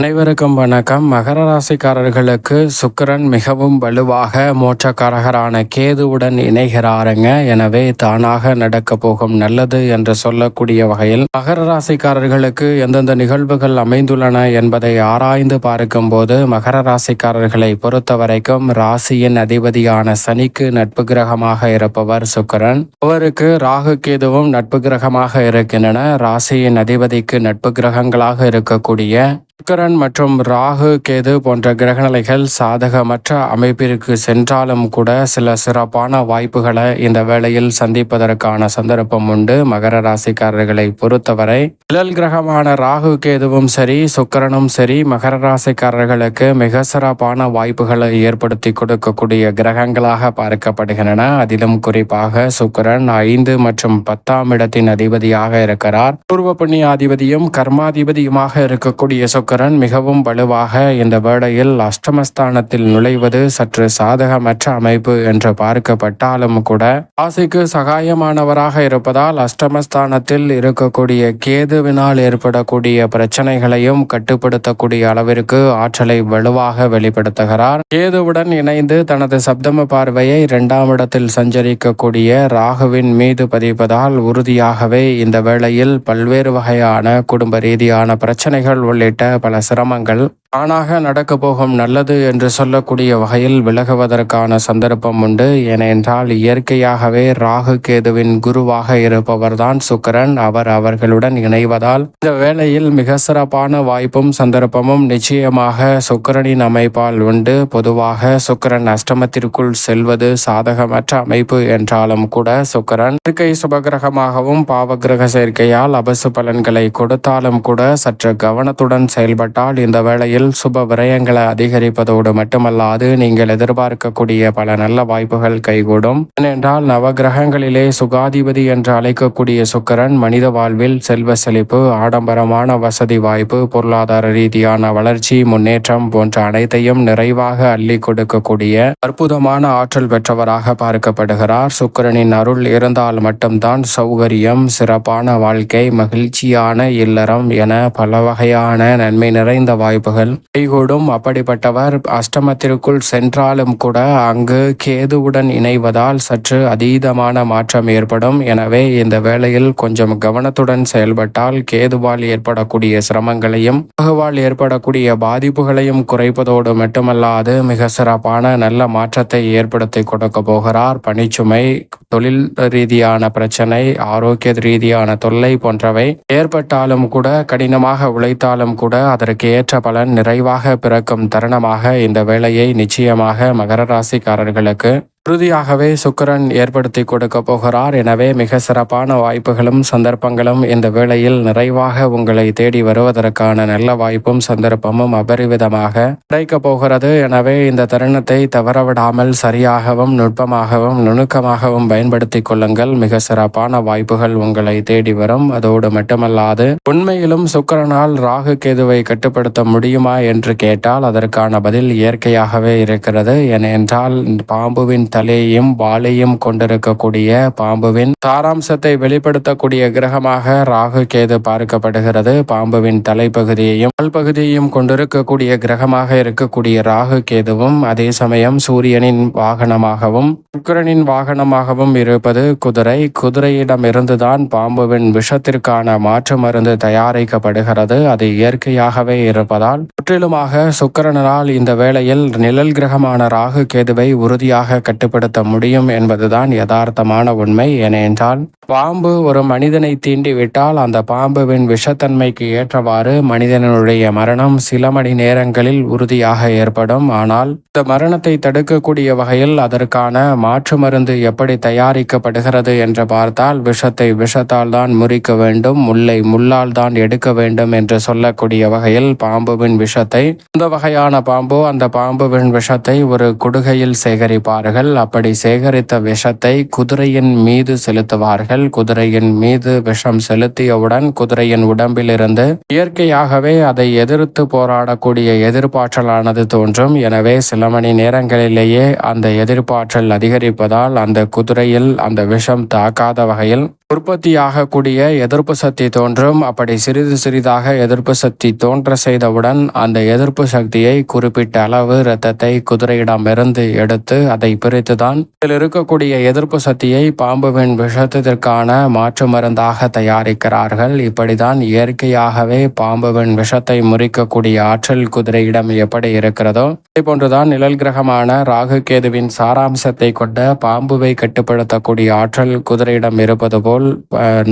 அனைவருக்கும் வணக்கம். மகர ராசிக்காரர்களுக்கு சுக்கரன் மிகவும் வலுவாக மோட்சக்காரகரான கேதுவுடன் இணைகிறாருங்க. எனவே தானாக நடக்க போகும் நல்லது என்று சொல்லக்கூடிய வகையில் மகர ராசிக்காரர்களுக்கு எந்தெந்த நிகழ்வுகள் அமைந்துள்ளன என்பதை ஆராய்ந்து பார்க்கும்போது மகர ராசிக்காரர்களை பொறுத்த வரைக்கும் ராசியின் அதிபதியான சனிக்கு நட்பு கிரகமாக இருப்பவர் சுக்கிரன். அவருக்கு ராகு கேதுவும் நட்பு கிரகமாக இருக்கின்றன. ராசியின் அதிபதிக்கு நட்பு கிரகங்களாக இருக்கக்கூடிய சுக்கரன் மற்றும் ராகு கேது போன்ற கிரகநிலைகள் சாதகமற்ற அமைப்பிற்கு சென்றாலும் கூட சில சிறப்பான வாய்ப்புகளை இந்த வேளையில் சந்திப்பதற்கான சந்தர்ப்பம் உண்டு. மகர ராசிக்காரர்களை பொறுத்தவரை நிழல் கிரகமான ராகு கேதுவும் சரி சுக்கரனும் சரி மகர ராசிக்காரர்களுக்கு மிக சிறப்பான வாய்ப்புகளை ஏற்படுத்தி கொடுக்கக்கூடிய கிரகங்களாக பார்க்கப்படுகின்றன. அதிலும் குறிப்பாக சுக்கரன் ஐந்து மற்றும் பத்தாம் இடத்தின் அதிபதியாக இருக்கிறார். பூர்வ புண்ணிய அதிபதியும் கர்மாதிபதியுமாக இருக்கக்கூடிய சுக்கரன் மிகவும் வலுவாக இந்த வேளையில் அஷ்டமஸ்தானத்தில் நுழைவது சற்று சாதகமற்ற அமைப்பு என்று பார்க்கப்பட்டாலும் கூட ராசிக்கு சகாயமானவராக இருப்பதால் அஷ்டமஸ்தானத்தில் இருக்கக்கூடிய கேதுவினால் ஏற்படக்கூடிய பிரச்சனைகளையும் கட்டுப்படுத்தக்கூடிய அளவிற்கு ஆற்றலை வலுவாக வெளிப்படுத்துகிறார். கேதுவுடன் இணைந்து தனது சப்தம பார்வையை இரண்டாம் இடத்தில் சஞ்சரிக்கக்கூடிய ராகுவின் மீது பதிப்பதால் உறுதியாகவே இந்த வேளையில் பல்வேறு வகையான குடும்ப ரீதியான பிரச்சனைகள் உள்ளிட்ட பல சிரமங்கள் தானாக நடக்க போகும் நல்லது என்று சொல்லக்கூடிய வகையில் விலகுவதற்கான சந்தர்ப்பம் உண்டு. ஏனென்றால் இயற்கையாகவே ராகு கேதுவின் குருவாக இருப்பவர்தான் சுக்கரன். அவர் அவர்களுடன் இணைவதால் இந்த வேளையில் மிக சிறப்பான வாய்ப்பும் சந்தர்ப்பமும் நிச்சயமாக சுக்கரனின் அமைப்பால் உண்டு. பொதுவாக சுக்கரன் அஷ்டமத்திற்குள் செல்வது சாதகமற்ற அமைப்பு என்றாலும் கூட சுக்கரன் இயற்கை சுபகிரகமாகவும் பாவகிரக சேர்க்கையால் அபசு பலன்களை கொடுத்தாலும் கூட சற்று கவனத்துடன் செயல்பட்டால் இந்த வேளையில் சுப விரயங்களை அதிகரிப்பதோடு மட்டுமல்லாது நீங்கள் எதிர்பார்க்கக்கூடிய பல நல்ல வாய்ப்புகள் கைகூடும். ஏனென்றால் நவகிரகங்களிலே சுகாதிபதி என்று அழைக்கக்கூடிய சுக்கரன் மனித வாழ்வில் செல்வ செழிப்பு ஆடம்பரமான வசதி வாய்ப்பு பொருளாதார ரீதியான வளர்ச்சி முன்னேற்றம் போன்ற அனைத்தையும் நிறைவாக அள்ளி கொடுக்கக்கூடிய அற்புதமான ஆற்றல் பெற்றவராக பார்க்கப்படுகிறார். சுக்கரனின் அருள் இருந்தால் மட்டும்தான் சௌகரியம் சிறப்பான வாழ்க்கை மகிழ்ச்சியான இல்லறம் என பல வகையான நன்மை நிறைந்த வாய்ப்புகள் கைகூடும். அப்படிப்பட்டவர் அஷ்டமத்திற்குள் சென்றாலும் கூட அங்கு கேதுவுடன் இணைவதால் சற்று அதீதமான மாற்றம் ஏற்படும். எனவே இந்த வேளையில் கொஞ்சம் கவனத்துடன் செயல்பட்டால் கேதுவால் ஏற்படக்கூடிய சிரமங்களையும் ராகுவால் ஏற்படக்கூடிய பாதிப்புகளையும் குறைப்பதோடு மட்டுமல்லாது மிக சிறப்பான நல்ல மாற்றத்தை ஏற்படுத்தி கொடுக்க போகிறார். பணிச்சுமை தொழில் ரீதியான பிரச்சனை ஆரோக்கிய ரீதியான தொல்லை போன்றவை ஏற்பட்டாலும் கூட கடினமாக உழைத்தாலும் கூட அதற்கு ஏற்ற பலன் நிறைவாக பிறக்கும் தருணமாக இந்த வேலையை நிச்சயமாக மகர ராசிக்காரர்களுக்கு உறுதியாகவே சுக்கரன் ஏற்படுத்தி கொடுக்க போகிறார். எனவே மிக சிறப்பான வாய்ப்புகளும் சந்தர்ப்பங்களும் இந்த வேளையில் நிறைவாக உங்களை தேடி வருவதற்கான நல்ல வாய்ப்பும் சந்தர்ப்பமும் அபரிவிதமாக கிடைக்கப் போகிறது. எனவே இந்த தருணத்தை தவறவிடாமல் சரியாகவும் நுட்பமாகவும் நுணுக்கமாகவும் பயன்படுத்தி கொள்ளுங்கள். மிக சிறப்பான வாய்ப்புகள் உங்களை தேடி வரும். அதோடு மட்டுமல்லாது உண்மையிலும் சுக்கரனால் ராகு கேதுவை கட்டுப்படுத்த முடியுமா என்று கேட்டால் அதற்கான பதில் இயற்கையாகவே இருக்கிறது. ஏனென்றால் பாம்புவின் தலையையும் வாலையும் கொண்டிருக்கக்கூடிய பாம்புவின் சாராம்சத்தை வெளிப்படுத்தக்கூடிய கிரகமாக ராகு கேது பார்க்கப்படுகிறது. பாம்புவின் தலைப்பகுதியையும் பகுதியையும் கொண்டிருக்கக்கூடிய கிரகமாக இருக்கக்கூடிய ராகு கேதுவும் அதே சமயம் சூரியனின் வாகனமாகவும் சுக்கிரனின் வாகனமாகவும் இருப்பது குதிரை. குதிரையிடமிருந்துதான் பாம்புவின் விஷத்திற்கான மாற்று மருந்து தயாரிக்கப்படுகிறது. அது இயற்கையாகவே இருப்பதால் முற்றிலுமாக சுக்கரனால் இந்த வேளையில் நிழல் கிரகமான ராகு கேதுவை உறுதியாக கட்டுப்படுத்த முடியும் என்பதுதான் யதார்த்தமான உண்மை. ஏனென்றால் பாம்பு ஒரு மனிதனை தீண்டிவிட்டால் அந்த பாம்புவின் விஷத்தன்மைக்கு ஏற்றவாறு மனிதனுடைய மரணம் சில மணி நேரங்களில் உறுதியாக ஏற்படும். ஆனால் இந்த மரணத்தை தடுக்கக்கூடிய வகையில் அதற்கான மாற்று மருந்து எப்படி தயாரிக்கப்படுகிறது என்று பார்த்தால் விஷத்தை விஷத்தால் தான் முறிக்க வேண்டும் முல்லை முள்ளால் தான் எடுக்க வேண்டும் என்று சொல்லக்கூடிய வகையில் பாம்புவின் விஷத்தை இந்த வகையான பாம்பு அந்த பாம்புவின் விஷத்தை ஒரு குடுகையில் சேகரிப்பார்கள். அப்படி சேகரித்த விஷத்தை குதிரையின் மீது செலுத்துவார்கள். குதிரையின் மீது விஷம் செலுத்தியவுடன் குதிரையின் உடம்பிலிருந்து இயற்கையாகவே அதை எதிர்த்து போராடக்கூடிய எதிர்ப்பாற்றலானது தோன்றும். எனவே சில மணி நேரங்களிலேயே அந்த எதிர்ப்பாற்றல் அதிகரிப்பதால் அந்த குதிரையில் அந்த விஷம் தாக்காத வகையில் உற்பத்தியாகக்கூடிய எதிர்ப்பு சக்தி தோன்றும். அப்படி சிறிது சிறிதாக எதிர்ப்பு சக்தி தோன்ற செய்தவுடன் அந்த எதிர்ப்பு சக்தியை குறிப்பிட்ட அளவு இரத்தத்தை குதிரையிடமிருந்து எடுத்து அதை பிரித்துதான் இதில் இருக்கக்கூடிய எதிர்ப்பு சக்தியை பாம்புவின் விஷத்திற்கான மாற்று மருந்தாக தயாரிக்கிறார்கள். இப்படிதான் இயற்கையாகவே பாம்புவின் விஷத்தை முறிக்கக்கூடிய ஆற்றல் குதிரையிடம் எப்படி இருக்கிறதோ அதே போன்றுதான் நிழல் கிரகமான ராகு கேதுவின் சாராம்சத்தை கொண்ட பாம்புவை கட்டுப்படுத்தக்கூடிய ஆற்றல் குதிரையிடம் இருப்பது போல்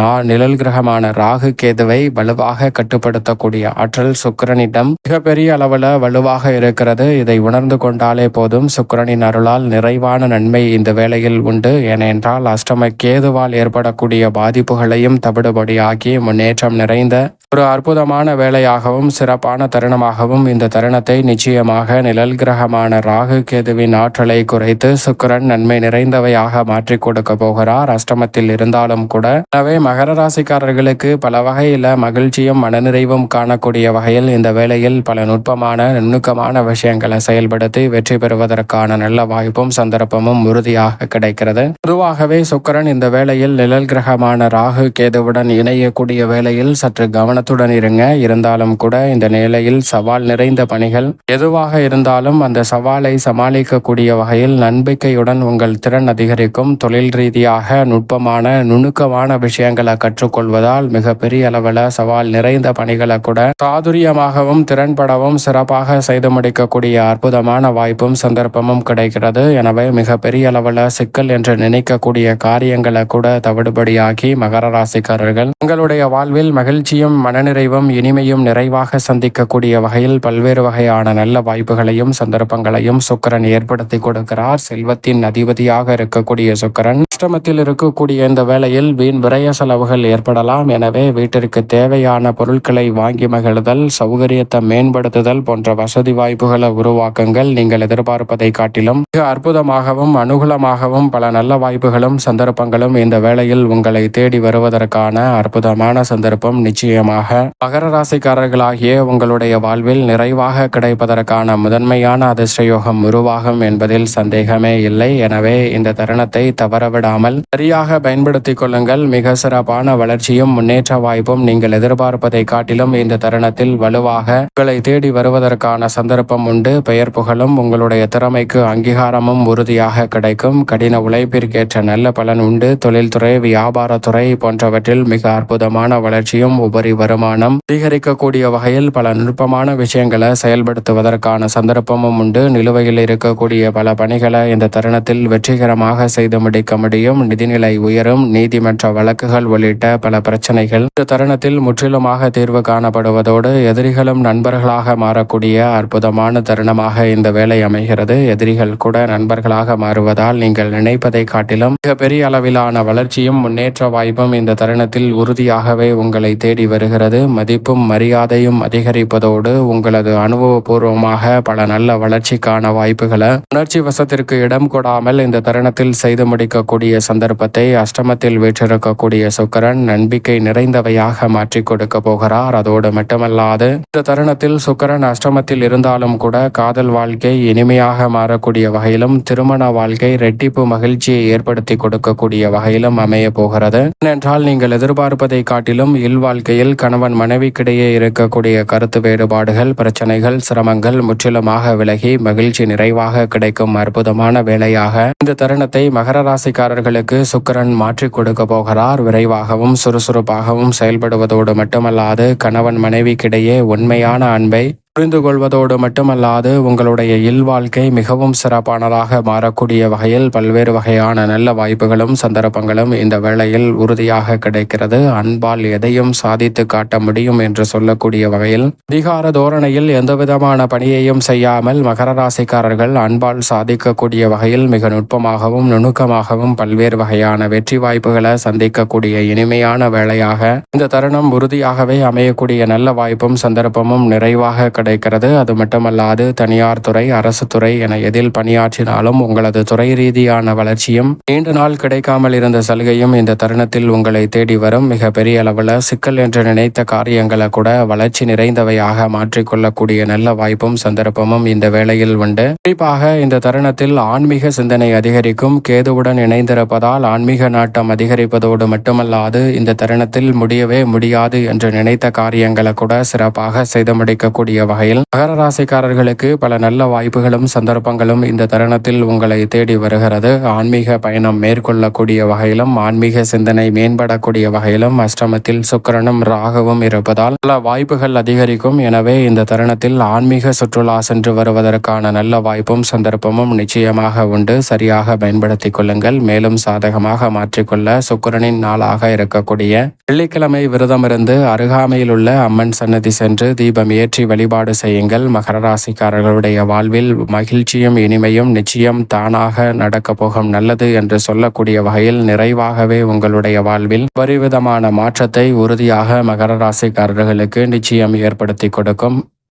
நான் நிழல் கிரகமான ராகு கேதுவை வலுவாக கட்டுப்படுத்தக்கூடிய ஆற்றல் சுக்கரனிடம் மிகப்பெரிய அளவில் வலுவாக இருக்கிறது. இதை உணர்ந்து கொண்டாலே போதும். சுக்கிரனின் அருளால் நிறைவான நன்மை இந்த வேளையில் உண்டு. ஏனென்றால் அஷ்டம கேதுவால் ஏற்படக்கூடிய பாதிப்புகளையும் தவிடுபடியாக்கி முன்னேற்றம் நிறைந்த ஒரு அற்புதமான வேலையாகவும் சிறப்பான தருணமாகவும் இந்த தருணத்தை நிச்சயமாக நிழல் கிரகமான ராகு கேதுவின் ஆற்றலை குறைத்து சுக்கிரன் நன்மை நிறைந்தவையாக மாற்றிக் கொடுக்க போகிறார். அஷ்டமத்தில் இருந்தாலும் கூட. எனவே மகர ராசிக்காரர்களுக்கு பல வகையில் மகிழ்ச்சியும் மனநிறைவும் காணக்கூடிய வகையில் இந்த வேளையில் பல நுட்பமான நுணுக்கமான விஷயங்களை செயல்படுத்தி வெற்றி பெறுவதற்கான நல்ல வாய்ப்பும் சந்தர்ப்பமும் உறுதியாக கிடைக்கிறது. பொதுவாகவே சுக்கரன் இந்த வேளையில் நிழல் கிரகமான ராகு கேதுவுடன் இணையக்கூடிய வேளையில் சற்று கவனத்துடன் இருங்க. இருந்தாலும் கூட இந்த நிலையில் சவால் நிறைந்த பணிகள் எதுவாக இருந்தாலும் அந்த சவாலை சமாளிக்கக்கூடிய வகையில் நம்பிக்கையுடன் உங்கள் திறன் அதிகரிக்கும். தொழில் ரீதியாக நுட்பமான நுணுக்கமான விஷயங்களை கற்றுக்கொள்வதால் மிக பெரிய அளவில் சவால் நிறைந்த பணிகளை கூட சாதுரியமாகவும் திறன்படவும் சிறப்பாக செய்து முடிக்கக்கூடிய அற்புதமான வாய்ப்பும் சந்தர்ப்பமும் கிடைக்கிறது. எனவே மிக பெரிய அளவில் சிக்கல் என்று நினைக்கக்கூடிய காரியங்களை கூட தவிடுபடியாகி மகர ராசிக்காரர்கள் உங்களுடைய வாழ்வில் மகிழ்ச்சியும் மனநிறைவும் இனிமையும் நிறைவாக சந்திக்கக்கூடிய வகையில் பல்வேறு வகையான நல்ல வாய்ப்புகளையும் சந்தர்ப்பங்களையும் சுக்கரன் ஏற்படுத்தி கொடுக்கிறார். செல்வத்தின் அதிபதியாக இருக்கக்கூடிய சுக்கரன் அஷ்டமத்தில் இருக்கக்கூடிய இந்த வேளையில் வீண் விரய செலவுகள் ஏற்படலாம். எனவே வீட்டிற்கு தேவையான பொருட்களை வாங்கி மகிழ்தல் சௌகரியத்தை மேம்படுத்துதல் போன்ற வசதி வாய்ப்புகளை உருவாக்குங்கள். நீங்கள் எதிர்பார்ப்பதை காட்டிலும் மிக அற்புதமாகவும் அனுகூலமாகவும் பல நல்ல வாய்ப்புகளும் சந்தர்ப்பங்களும் இந்த வேளையில் உங்களை தேடி வருவதற்கான அற்புதமான சந்தர்ப்பம் நிச்சயமாக. மகர ராசிக்காரர்களாகிய உங்களுடைய வாழ்வில் நிறைவாக கிடைப்பதற்கான முதன்மையான அதிர்ஷ்டயோகம் உருவாகும் என்பதில் சந்தேகமே இல்லை. எனவே இந்த தருணத்தை தவறவிடாமல் சரியாக பயன்படுத்திக் கொள்ளுங்கள். மிக சிறப்பான வளர்ச்சியும் முன்னேற்ற வாய்ப்பும் நீங்கள் எதிர்பார்ப்பதை காட்டிலும் இந்த தருணத்தில் வலுவாக உங்களை தேடி வருவதற்கான சந்தர்ப்பம் உண்டு. பெயர் புகழும் உங்களுடைய திறமைக்கு அங்கீகாரமும் உறுதியாக கிடைக்கும். கடின உழைப்பிற்கேற்ற நல்ல பலன் உண்டு. தொழில்துறை வியாபாரத்துறை போன்றவற்றில் மிக அற்புதமான வளர்ச்சியும் உபரி வருமானம் அதிகரிக்கக்கூடிய வகையில் பல நுட்பமான விஷயங்களை செயல்படுத்துவதற்கான சந்தர்ப்பமும் உண்டு. நிலுவையில் இருக்கக்கூடிய பல பணிகளை இந்த தருணத்தில் வெற்றிகரமாக செய்து முடிக்க முடியும். நிதிநிலை உயரும் நீதிமன்ற வழக்குகள் உள்ளிட்ட பல பிரச்சனைகள் இந்த தருணத்தில் முற்றிலுமாக தீர்வு காணப்படுவதோடு எதிரிகளும் நண்பர்களாக மாறக்கூடிய அற்புதமான தருணமாக இந்த வேலை அமைகிறது. எதிரிகள் கூட நண்பர்களாக மாறுவதால் நீங்கள் நினைப்பதை காட்டிலும் மிகப்பெரிய அளவிலான வளர்ச்சியும் முன்னேற்ற வாய்ப்பும் இந்த தருணத்தில் உறுதியாகவே உங்களை தேடி வருகிறது. மதிப்பும் மரியாதையும் அதிகரிப்பதோடு உங்களது அனுபவபூர்வமாக பல நல்ல வளர்ச்சிக்கான வாய்ப்புகளை உணர்ச்சி வசத்திற்கு இடம் கொடாமல் இந்த தருணத்தில் செய்து முடிக்கக்கூடிய சந்தர்ப்பத்தை அஷ்டமத்தில் பெற்றிருக்கக்கூடிய சுக்கரன் நம்பிக்கை நிறைந்தவையாக மாற்றி கொடுக்க போகிறார். அதோடு மட்டுமல்லாது இந்த தருணத்தில் சுக்கரன் அஷ்டமத்தில் இருந்தாலும் கூட காதல் வாழ்க்கை இனிமையாக மாறக்கூடிய வகையிலும் திருமண வாழ்க்கை ரெட்டிப்பு மகிழ்ச்சியை ஏற்படுத்தி கொடுக்கக்கூடிய வகையிலும் அமைய போகிறது. ஏனென்றால் நீங்கள் எதிர்பார்ப்பதை காட்டிலும் இல்வாழ்க்கையில் கணவன் மனைவிக்கிடையே இருக்கக்கூடிய கருத்து வேறுபாடுகள் பிரச்சனைகள் சிரமங்கள் முற்றிலுமாக விலகி மகிழ்ச்சி நிறைவாக கிடைக்கும் அற்புதமான வேலையாக இந்த தருணத்தை மகர ராசிக்காரர்களுக்கு சுக்கரன் மாற்றிக் கொடுக்க போகிறார். விரைவாகவும் சுறுசுறுப்பாகவும் செயல்படுவதோடு மட்டுமல்லாது கணவன் மனைவிக்கிடையே உண்மையான அன்பை புரிந்து கொள்வதோடு மட்டுமல்லாது உங்களுடைய இல்வாழ்க்கை மிகவும் சிறப்பானதாக மாறக்கூடிய வகையில் பல்வேறு வகையான நல்ல வாய்ப்புகளும் சந்தர்ப்பங்களும் இந்த வேளையில் உறுதியாக கிடைக்கிறது. அன்பால் எதையும் சாதித்து காட்ட முடியும் என்று சொல்லக்கூடிய வகையில் அதிகார தோரணையில் எந்தவிதமான பணியையும் செய்யாமல் மகர ராசிக்காரர்கள் அன்பால் சாதிக்கக்கூடிய வகையில் மிக நுட்பமாகவும் நுணுக்கமாகவும் பல்வேறு வகையான வெற்றி வாய்ப்புகளை சந்திக்கக்கூடிய இனிமையான வேளையாக இந்த தருணம் உறுதியாகவே அமையக்கூடிய நல்ல வாய்ப்பும் சந்தர்ப்பமும் நிறைவாக கிடைக்கிறது. அது மட்டுமல்லாது தனியார் துறை அரசு துறை என எதில் பணியாற்றினாலும் உங்களது துறை ரீதியான வளர்ச்சியும் நீண்ட நாள் கிடைக்காமல் இருந்த சலுகையும் இந்த தருணத்தில் உங்களை தேடி வரும். மிக பெரிய அளவில் சிக்கல் என்று நினைத்த காரியங்களை கூட வளர்ச்சி நிறைந்தவையாக மாற்றிக்கொள்ளக்கூடிய நல்ல வாய்ப்பும் சந்தர்ப்பமும் இந்த வேளையில் உண்டு. குறிப்பாக இந்த தருணத்தில் ஆன்மீக சிந்தனை அதிகரிக்கும். கேதுவுடன் இணைந்திருப்பதால் ஆன்மீக நாட்டம் அதிகரிப்பதோடு மட்டுமல்லாது இந்த தருணத்தில் முடியவே முடியாது என்று நினைத்த காரியங்களை கூட சிறப்பாக செய்து முடிக்கக்கூடிய வகையில் மகர ராசிக்காரர்களுக்கு பல நல்ல வாய்ப்புகளும் சந்தர்ப்பங்களும் இந்த தருணத்தில் உங்களை தேடி வருகிறது. ஆன்மீக பயணம் மேற்கொள்ளக்கூடிய வகையிலும் ஆன்மீக சிந்தனை மேம்படக்கூடிய வகையிலும் அஷ்டமத்தில் சுக்கிரனும் ராகவும் இருப்பதால் பல வாய்ப்புகள் அதிகரிக்கும். எனவே இந்த தருணத்தில் ஆன்மீக சுற்றுலா சென்று வருவதற்கான நல்ல வாய்ப்பும் சந்தர்ப்பமும் நிச்சயமாக உண்டு. சரியாக பயன்படுத்திக் கொள்ளுங்கள். மேலும் சாதகமாக மாற்றிக்கொள்ள சுக்கிரனின் நாளாக இருக்கக்கூடிய வெள்ளிக்கிழமை விரதமிருந்து அருகாமையில் உள்ள அம்மன் சன்னதி சென்று தீபம் ஏற்றி வழிபாடு செய்யுங்கள். மகர ராசிக்காரர்களுடைய வாழ்வில் மகிழ்ச்சியும் இனிமையும் நிச்சயம் தானாக நடக்கப் போகும். நல்லது என்று சொல்லக்கூடிய வகையில் நிறைவாகவே உங்களுடைய வாழ்வில் பரிவிதமான மாற்றத்தை உறுதியாக மகர ராசிக்காரர்களுக்கு நிச்சயம் ஏற்படுத்தி கொடுக்கும்.